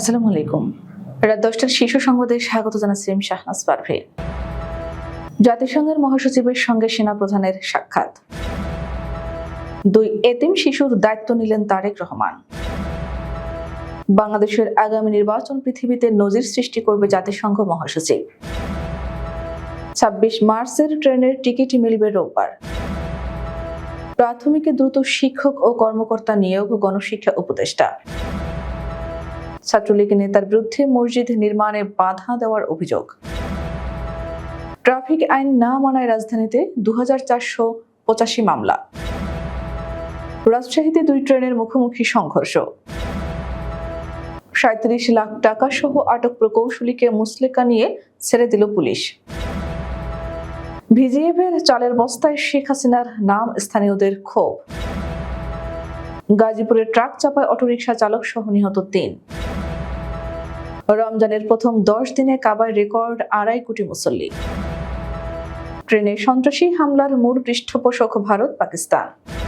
আসসালামু আলাইকুম। রাত দশটার শীর্ষ সংবাদে স্বাগত জানাচ্ছি আমি শাহনাজ পারভে। জাতিসংঘের মহাসচিবের সঙ্গে সেনাপ্রধানের সাক্ষাৎ। দুই এতিম শিশুর দায়িত্ব নিলেন তারেক রহমান। বাংলাদেশের আগামী নির্বাচন পৃথিবীতে নজির সৃষ্টি করবে জাতিসংঘ মহাসচিব। ছাব্বিশ মার্চের ট্রেনের টিকিট মিলবে রোববার। প্রাথমিকে দ্রুত শিক্ষক ও কর্মকর্তা নিয়োগ গণশিক্ষা উপদেষ্টা। ছাত্রলীগ নেতার বিরুদ্ধে মসজিদ নির্মাণে বাধা দেওয়ার অভিযোগ। ট্রাফিক আইন না মানায় রাজধানীতে দু পঁচাশি মামলা। রাজশাহীতে দুই ট্রেনের মুখোমুখি সংঘর্ষ। সাঁত্রিশ লাখ টাকা সহ আটক প্রকৌশলীকে মুসলেকা নিয়ে ছেড়ে দিল পুলিশ। ভিজিএফের চালের বস্তায় শেখ হাসিনার নাম স্থানীয়দের ক্ষোভ। গাজীপুরে ট্রাক চাপায় অটোরিকশা চালক সহ নিহত তিন। রমজানের প্রথম দশ দিনে কাবার রেকর্ড আড়াই কোটি মুসল্লি। ট্রেনে সন্ত্রাসী হামলার মূল পৃষ্ঠপোষক ভারত, পাকিস্তান।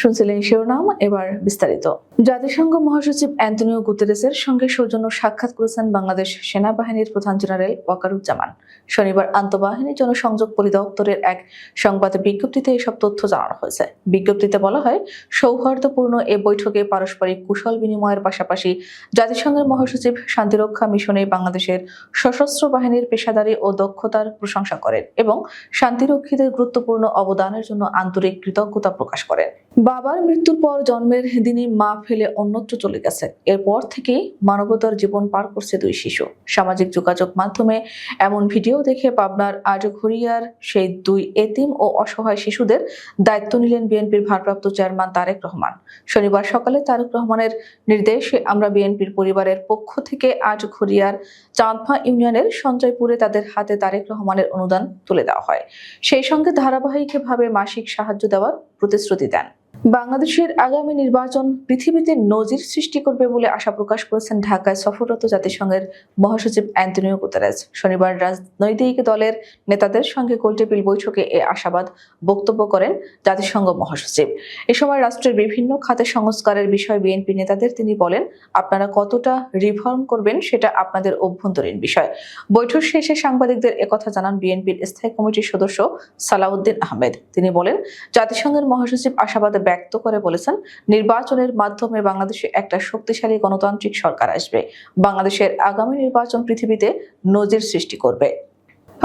শুনছিলেন শিরোনাম, এবার বিস্তারিত। জাতিসংঘ মহাসচিব অ্যান্টনিও গুতেরেসের সঙ্গে সৌজন্য সাক্ষাৎ করেছেন বাংলাদেশ সেনাবাহিনীর প্রধান জেনারেল ওয়াকারুজ্জামান। শনিবার আন্তঃবাহিনী জনসংযোগ পরিদপ্তরের এক সংবাদ বিজ্ঞপ্তিতে এসব তথ্য জানানো হয়েছে। বিজ্ঞপ্তিতে বলা হয়, সৌহার্দ্যপূর্ণ এ বৈঠকে পারস্পরিক কুশল বিনিময়ের পাশাপাশি জাতিসংঘের মহাসচিব শান্তিরক্ষা মিশনে বাংলাদেশের সশস্ত্র বাহিনীর পেশাদারী ও দক্ষতার প্রশংসা করেন এবং শান্তিরক্ষীদের গুরুত্বপূর্ণ অবদানের জন্য আন্তরিক কৃতজ্ঞতা প্রকাশ করেন। বাবার মৃত্যুর পর জন্মের দিনই মা ফেলে অন্যত্র চলে গেছে। এরপর থেকেই মানবতার জীবন পার করছে দুই শিশু। সামাজিক যোগাযোগ মাধ্যমে এমন ভিডিও দেখে পাবনার আজ আজঘরিয়ার সেই দুই এতিম ও অসহায় শিশুদের দায়িত্ব নিলেন বিএনপির ভারপ্রাপ্ত চেয়ারম্যান তারেক রহমান। শনিবার সকালে তারেক রহমানের নির্দেশে আমরা বিএনপির পরিবারের পক্ষ থেকে আজ ঘরিয়ার চাঁদমা ইউনিয়নের সঞ্চয়পুরে তাদের হাতে তারেক রহমানের অনুদান তুলে দেওয়া হয়। সেই সঙ্গে ধারাবাহিকভাবে মাসিক সাহায্য দেওয়ার প্রতিশ্রুতি দেন। বাংলাদেশের আগামী নির্বাচন পৃথিবীতে নজির সৃষ্টি করবে বলে আশা প্রকাশ করেছেন ঢাকায় সফররত জাতিসংঘের মহাসচিব অ্যান্টনিও গুতারেস শনিবার রাজনৈতিক দলের নেতাদের সঙ্গে গোলটেবিল বৈঠকে এ আশাবাদ বক্তব্য করেন জাতিসংঘ মহাসচিব। এ সময় রাষ্ট্রের বিভিন্ন খাতে সংস্কারের বিষয়ে বিএনপি নেতাদের তিনি বলেন, আপনারা কতটা রিফর্ম করবেন সেটা আপনাদের অভ্যন্তরীণ বিষয়। বৈঠক শেষে সাংবাদিকদের একথা জানান বিএনপির স্থায়ী কমিটির সদস্য সালাউদ্দিন আহমেদ। তিনি বলেন, জাতিসংঘের মহাসচিব আশাবাদ ব্যক্ত করে বলেছেন, নির্বাচনের মাধ্যমে বাংলাদেশে একটা শক্তিশালী গণতান্ত্রিক সরকার আসবে। বাংলাদেশের আগামী নির্বাচন পৃথিবীতে নজির সৃষ্টি করবে।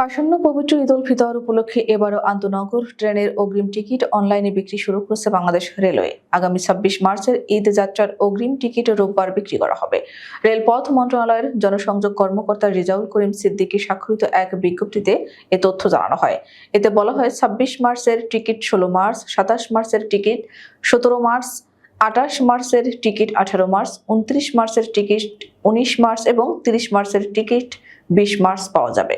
আসন্ন পবিত্র ঈদ উল ফিতর উপলক্ষে এবারও আন্তনগর ট্রেনের অগ্রিম টিকিট অনলাইনে বিক্রি শুরু করেছে বাংলাদেশ রেলওয়ে। আগামী ছাব্বিশ মার্চের ঈদ যাত্রার অগ্রিম টিকিট রোববার বিক্রি করা হবে। রেলপথ মন্ত্রণালয়ের জনসংযোগ কর্মকর্তা রিজাউল করিম সিদ্দিকী স্বাক্ষরিত এক বিজ্ঞপ্তিতে এ তথ্য জানানো হয়। এতে বলা হয়, ছাব্বিশ মার্চের টিকিট ষোলো মার্চ, সাতাশ মার্চের টিকিট সতেরো মার্চ, আঠাশ মার্চের টিকিট আঠারো মার্চ, উনত্রিশ মার্চের টিকিট উনিশ মার্চ এবং তিরিশ মার্চের টিকিট বিশ মার্চ পাওয়া যাবে।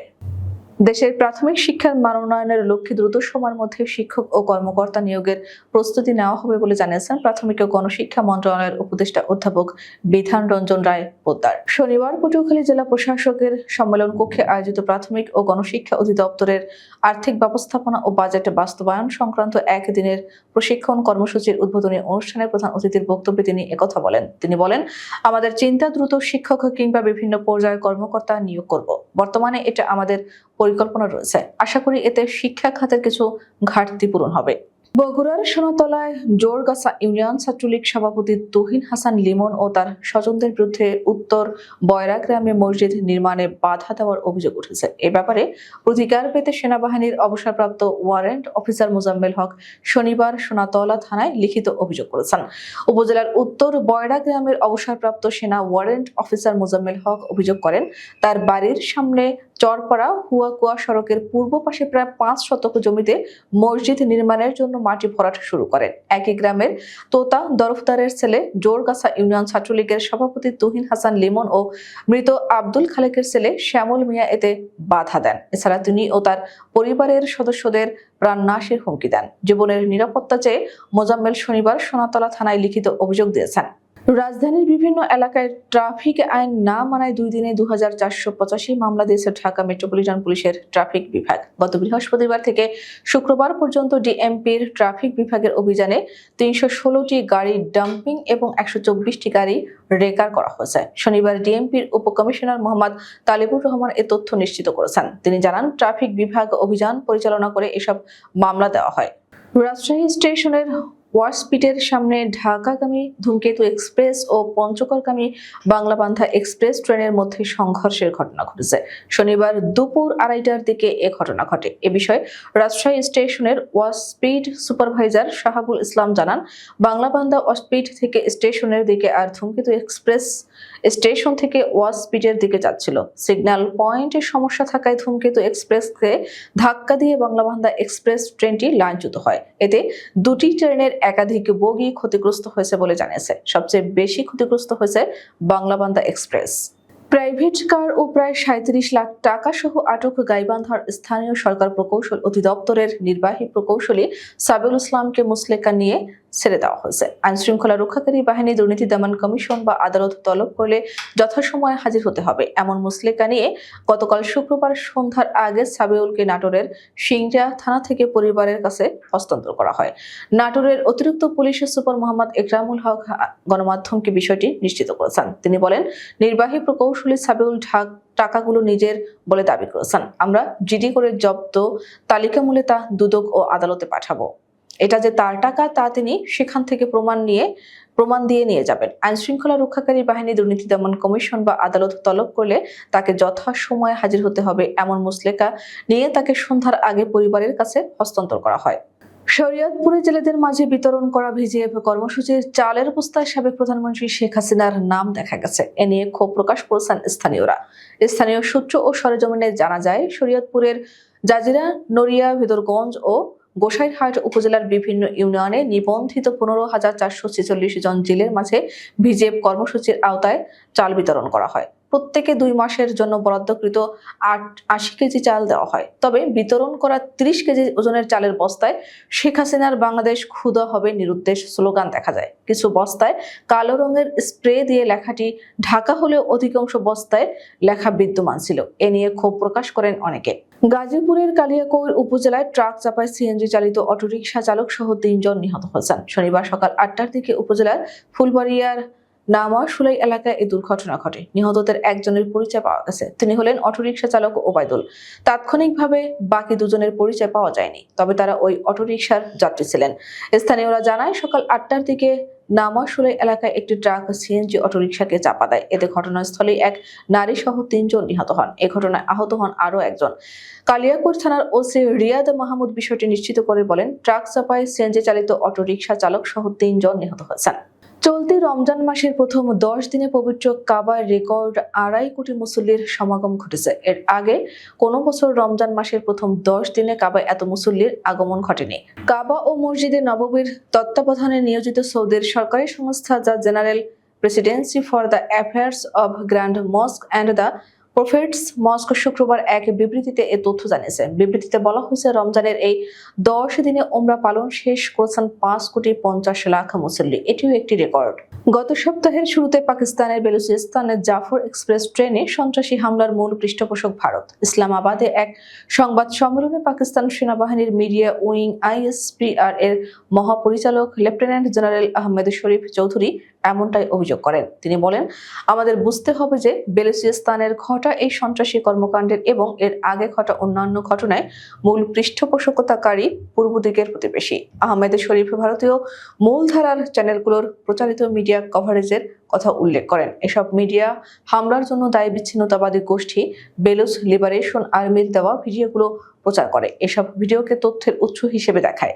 দেশের প্রাথমিক শিক্ষার মান উন্নয়নের লক্ষ্যে দ্রুত সময়ের মধ্যে শিক্ষক ও কর্মকর্তা নিয়োগের প্রস্তুতি নেওয়া হবে বলে জানিয়েছেন প্রাথমিক ও গণশিক্ষা মন্ত্রণালয়ের উপদেষ্টা অধ্যাপক বিধান রঞ্জন রায় পোদ্দার। শনিবার পটুয়াখালী জেলা প্রশাসকের সম্মেলন কক্ষে আয়োজিত প্রাথমিক ও গণশিক্ষা অধিদপ্তরের আর্থিক ব্যবস্থাপনা ও বাজেট বাস্তবায়ন সংক্রান্ত একদিনের প্রশিক্ষণ কর্মসূচির উদ্বোধনী অনুষ্ঠানে প্রধান অতিথির বক্তব্যে তিনি একথা বলেন। তিনি বলেন, আমাদের চিন্তা দ্রুত শিক্ষক কিংবা বিভিন্ন পর্যায়ের কর্মকর্তা নিয়োগ করব। বর্তমানে এটা আমাদের পরিকল্পনা রয়েছে। আশা করি এতে শিক্ষা খাতের কিছু ঘাটতি পূরণ হবে। বগুড়ার সোনাতলায় জোরগাছা ইউনিয়ন ছাত্রলীগ সভাপতি তুহিন হাসান লিমন ও তার স্বজনদের বিরুদ্ধে উত্তর বয়রা গ্রামে মসজিদ নির্মাণে বাধা দেওয়ার অভিযোগ উঠেছে। এ ব্যাপারে প্রতিকার পেতে সেনাবাহিনীর অবসরপ্রাপ্ত ওয়ারেন্ট অফিসার মোজাম্মেল হক শনিবার সোনাতলা থানায় লিখিত অভিযোগ করেছেন। উপজেলার উত্তর বয়রা গ্রামের অবসরপ্রাপ্ত সেনা ওয়ারেন্ট অফিসার মোজাম্মেল হক অভিযোগ করেন, তার বাড়ির সামনে চরপাড়া হুয়াকুয়া সড়কের পূর্ব পাশে প্রায় পাঁচ শতক জমিতে মসজিদ নির্মাণের জন্য মাটি ভরাট শুরু করেন। একই গ্রামের তোতা দরফদারের ছেলে জোরগাছা ইউনিয়ন ছাত্রলীগের সভাপতি তুহিন হাসান লিমন ও মৃত আব্দুল খালেকের ছেলে শ্যামল মিয়া এতে বাধা দেন। এছাড়া তিনি ও তার পরিবারের সদস্যদের প্রাণ নাশের হুমকি দেন। জীবনের নিরাপত্তা চেয়ে মোজাম্মেল শনিবার সোনাতলা থানায় লিখিত অভিযোগ দিয়েছেন। রাজধানীর বিভিন্ন এলাকায় ট্রাফিক আইন না মানায় দুই দিনে দু হাজার চারশো পঁচাশি মামলা দিয়েছে ঢাকা মেট্রোপলিটন পুলিশের ট্রাফিক বিভাগ। গত বৃহস্পতিবার থেকে শুক্রবার পর্যন্ত ডিএমপির ট্রাফিক বিভাগের অভিযানে তিনশো ষোলোটি গাড়ি ডাম্পিং এবং একশো চব্বিশটি গাড়ি রেকার করা হয়েছে। শনিবার ডিএমপির উপকমিশনার মোহাম্মদ তালিবুর রহমান এ তথ্য নিশ্চিত করেছেন। তিনি জানান, ট্রাফিক বিভাগ অভিযান পরিচালনা করে এসব মামলা দেওয়া হয়। রাজশাহী স্টেশনের ওয়ার্সপিটের সামনে ঢাকাগামী ধূমকেতু এক্সপ্রেস ও পঞ্চগড়গামী বাংলাবান্ধা এক্সপ্রেস ট্রেনের মধ্যে সংঘর্ষের ঘটনা ঘটেছে। শনিবার দুপুর আড়াইটার দিকে এ ঘটনা ঘটে। এ বিষয়ে রাজশাহী স্টেশনের ওয়ার্সপিড সুপারভাইজার শাহাবুল ইসলাম জানান, বাংলাবান্ধা ওয়ার্সপিড থেকে স্টেশনের দিকে আর ধূমকেতু এক্সপ্রেস স্টেশন থেকে ওয়ার্সপিডের দিকে যাচ্ছিল। সিগন্যাল পয়েন্টে সমস্যা থাকায় ধূমকেতু এক্সপ্রেসকে ধাক্কা দিয়ে বাংলাবান্ধা এক্সপ্রেস ট্রেনটি লাইনচ্যুত হয়। এতে দুটি ট্রেনের একাধিক বগি ক্ষতিগ্রস্ত হয়েছে বলে জানিয়েছে। সবচেয়ে বেশি ক্ষতিগ্রস্ত হয়েছে বাংলাবান্ধা এক্সপ্রেস। প্রাইভেট কার ও প্রায় সাঁত্রিশ লাখ টাকা সহ আটক গাইবান্ধার স্থানীয় সরকার প্রকৌশল অধিদপ্তরের নির্বাহী প্রকৌশলী সাবেল ইসলামকে মুসলেকা নিয়ে ছেড়ে দেওয়া হয়েছে। আইন শৃঙ্খলা রক্ষাকারী বাহিনী, দুর্নীতি দমন কমিশন বা আদালত তলব করলে যথাসময়ে হাজির হতে হবে। এমন মুসলেকা নিয়ে গতকাল শুক্রবার সন্ধ্যার আগে সাবিউলকে নাটোরের সিংড়া থানা থেকে পরিবারের কাছে হস্তান্তর করা হয়। নাটোরের অতিরিক্ত পুলিশ সুপার মোহাম্মদ একরামুল হক গণমাধ্যমকে বিষয়টি নিশ্চিত করেছেন। তিনি বলেন, নির্বাহী প্রকৌশলী সাবিউল ঢাক টাকাগুলো নিজের বলে দাবি করেছেন। আমরা জিডি করে জব্দ তালিকা মূলে তা দুদক ও আদালতে পাঠাবো। এটা যে তার টাকা, তা তিনি সেখান থেকে প্রমাণ নিয়ে, প্রমাণ দিয়ে নিয়ে যাবেন। আইন শৃঙ্খলা রক্ষাকারী বাহিনী দুর্নীতি দমন কমিশন বা আদালত তলব করলে তাকে যথাসময়ে হাজির হতে হবে এমন মুসলেকা নিয়ে তাকে সন্ধ্যার আগে পরিবারের কাছে হস্তান্তর করা হয়। শরীয়তপুরে জেলেদের মাঝে বিতরণ করা ভিজিএফ কর্মসূচির চালের বস্তায় সাবেক প্রধানমন্ত্রী শেখ হাসিনার নাম দেখা গেছে। এ নিয়ে ক্ষোভ প্রকাশ করেছেন স্থানীয়রা। স্থানীয় সূত্র ও সরেজমিনে জানা যায়, শরীয়তপুরের জাজিরা, নড়িয়া ভিদরগঞ্জ ও গোসাইরহাট উপজেলার বিভিন্ন ইউনিয়নে নিবন্ধিত পনেরো হাজার চারশো ছেচল্লিশ জন জেলের মাঝে ভিজিএফ কর্মসূচির আওতায় চাল বিতরণ করা হয়। প্রত্যেকে দুই মাসের জন্য বরাদ্দকৃত আট, আশি কেজি চাল দেওয়া হয়। তবে বিতরণ করা তিরিশ কেজি ওজনের চালের বস্তায় শেখ হাসিনার বাংলাদেশ ক্ষুদা হবে নিরুদ্দেশ স্লোগান দেখা যায়। কিছু বস্তায় কালো রঙের স্প্রে দিয়ে লেখাটি ঢাকা হলেও অধিকাংশ বস্তায় লেখা বিদ্যমান ছিল। এ নিয়ে ক্ষোভ প্রকাশ করেন অনেকে। গাজীপুরের কালিয়াকৈর উপজেলায় ট্রাক চাপায় সিএনজি চালিত অটোরিকশা চালক সহ তিনজন নিহত হয়েছেন। শনিবার সকাল আটটার দিকে উপজেলার ফুলবাড়িয়ার নামা সুলাই এলাকায় এই দুর্ঘটনা ঘটে। নিহতদের একজনের পরিচয় পাওয়া গেছে। তিনি হলেন অটোরিকশা চালক ওবায়দুল। তাৎক্ষণিকভাবে বাকি দুজনের পরিচয় পাওয়া যায়নি, তবে তারা ওই অটোরিকশার যাত্রী ছিলেন। স্থানীয়রা জানায়, সকাল আটটার দিকে নামাশুলাই এলাকায় একটি ট্রাক সিএনজি অটোরিকশাকে চাপা দেয়। এতে ঘটনাস্থলে এক নারী সহ তিনজন নিহত হন। এ ঘটনায় আহত হন আরও একজন। কালিয়াকুর থানার ওসি রিয়াদ মাহমুদ বিষয়টি নিশ্চিত করে বলেন, ট্রাক চাপায় সিএনজি চালিত অটোরিকশা চালক সহ তিনজন নিহত হয়েছেন। চলতি রমজান মাসের প্রথম দশ দিনে পবিত্র কাবার রেকর্ড আড়াই কোটি মুসল্লির সমাগম ঘটেছে। এর আগে কোনো বছর রমজান মাসের প্রথম দশ দিনে কাবায় এত মুসল্লির আগমন ঘটেনি। কাবা ও মসজিদে নববীর তত্ত্বাবধানে নিয়োজিত সৌদির সরকারি সংস্থা, যা general presidency for the affairs of grand mosque and the prophet's mosque শুক্রবার এক বিবৃতিতে এ তথ্য জানিয়েছে। বিবৃতিতে বলা হয়েছে, রমজানের এই দশ দিনে ওমরা পালন শেষ করেছেন পাঁচ কোটি পঞ্চাশ লাখ মুসল্লি। এটিও একটি রেকর্ড। গত সপ্তাহের শুরুতে পাকিস্তানের বেলুচিস্তানের জাফর এক্সপ্রেস ট্রেনে সন্ত্রাসী হামলার মূল পৃষ্ঠপোষক ভারত। ইসলামাবাদে এক সংবাদ সম্মেলনে পাকিস্তান সেনাবাহিনীর মিডিয়া উইং আইএসপিআর এর মহাপরিচালক লেফটেন্যান্ট জেনারেল আহমেদ শরীফ চৌধুরী এমনটাই অভিযোগ করেন। তিনি বলেন, আমাদের বুঝতে হবে যে বেলুচিস্তানের ঘটা এই সন্ত্রাসী কর্মকাণ্ডের এবং এর আগে ঘটা অন্যান্য ঘটনায় মূল পৃষ্ঠপোষকতাকারী পূর্ব দিকের প্রতিবেশী। আহমেদ শরীফ ভারতীয় মূলধারার চ্যানেলগুলোর প্রচারিত মিডিয়া কভারেজের কথা উল্লেখ করেন। এসব মিডিয়া হামলার জন্য দায়ী বিচ্ছিন্নতাবাদী গোষ্ঠী বেলুচ লিবারেশন আর্মির দেওয়া ভিডিওগুলো প্রচার করে। এসব ভিডিওকে তথ্যের উৎস হিসেবে দেখায়।